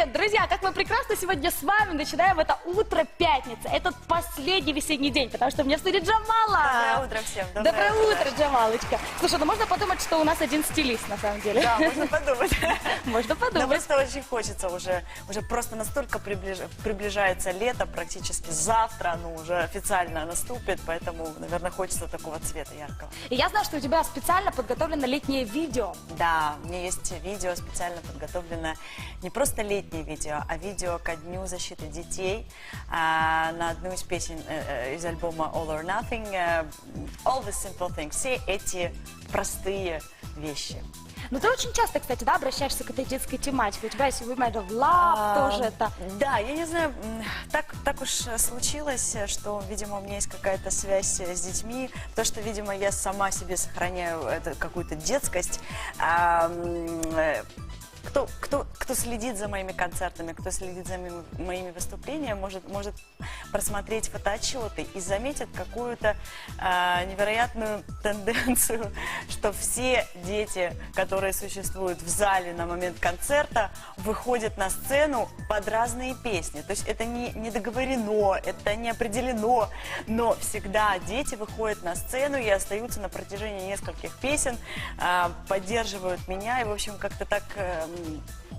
уикенд. Друзья, как мы прекрасно сегодня с вами начинаем это утро пятницы. Этот последний весенний день, потому что у меня в студии Джамала. Доброе утро всем. Доброе, утро, Джамалочка. Слушай, ну можно подумать, что у нас один стилист на самом деле. Да, можно подумать. Можно Но подумать. просто очень хочется уже, уже просто настолько приближ- приближается лето, практически завтра оно уже официально наступит, поэтому, наверное, хочется такого цвета яркого. И я знаю, что у тебя специально подготовлено летнее видео. Да, у меня есть видео специально подготовленное, не просто летнее видео, а видео ко Дню защиты детей а, на одну из песен э, э, из альбома All or Nothing, э, All the Simple Things, все эти простые вещи. Но ты очень часто, кстати, да, обращаешься к этой детской тематике. У тебя есть Women of Love, А, тоже это. Да, я не знаю, так, так уж случилось, что, видимо, у меня есть какая-то связь с детьми, то, что, видимо, я сама себе сохраняю какую-то детскость. А, кто, кто, кто следит за моими концертами, кто следит за моими, выступлениями, может, может просмотреть фотоотчеты и заметит какую-то а, невероятную тенденцию, что все дети, которые существуют в зале на момент концерта, выходят на сцену под разные песни. То есть это не, не договорено, это не определено, но всегда дети выходят на сцену и остаются на протяжении нескольких песен, а, поддерживают меня, и, в общем, как-то так эм,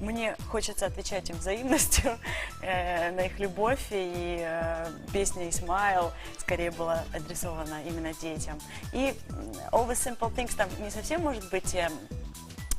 мне хочется отвечать им взаимностью э, на их любовь, и э, песня «Исмайл» скорее была адресована именно детям. И «All the Simple Things» там не совсем может быть э,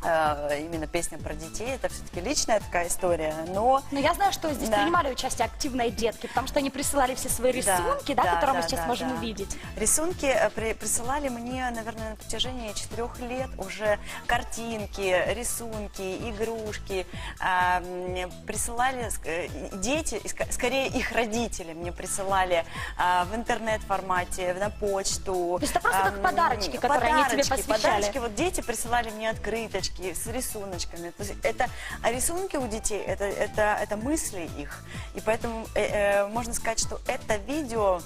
именно песня про детей, это все-таки личная такая история, но... Но я знаю, что здесь Да. принимали участие активные детки, потому что они присылали все свои Да, рисунки, да, да, которые мы да, сейчас да, можем да. увидеть. Рисунки э, при- присылали мне, наверное, на протяжении четырех лет уже картинки, рисунки, игрушки. М, Присылали э, дети, скорее их родители мне присылали а, в интернет-формате, на почту. То есть это просто как Ам, подарочки, которые они тебе подарочки, посвящали. Подарочки, вот дети присылали мне открыточки с рисуночками. То есть это, а рисунки у детей, это, это, это мысли их. И поэтому э, э, можно сказать, что это видео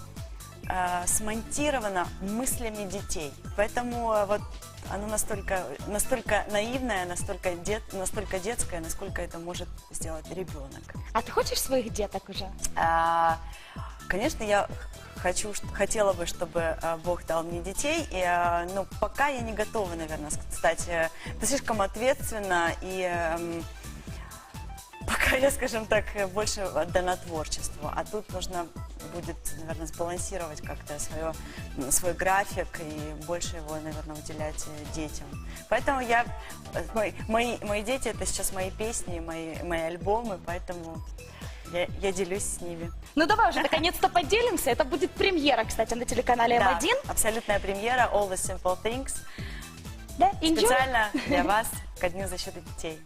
э, смонтировано мыслями детей. Поэтому э, вот оно настолько, настолько наивное, настолько, дет, настолько детское, насколько это может сделать ребенок. А ты хочешь своих деток уже? А, Конечно, я хочу, хотела бы, чтобы а, Бог дал мне детей, и, а, но пока я не готова, наверное, стать. э, Это слишком ответственно, и эм, пока я, скажем так, э, больше отдана творчеству. А тут нужно будет, наверное, сбалансировать как-то свое, свой график и больше его, наверное, уделять э, детям. Поэтому я, э, мои, мои, мои дети это сейчас мои песни, мои, мои альбомы, поэтому я, я делюсь с ними. Ну давай уже наконец-то поделимся. Это будет премьера, кстати, на телеканале Да, М1. абсолютная премьера All the Simple Things Да, Enjoy. специально для вас ко Дню защиты детей.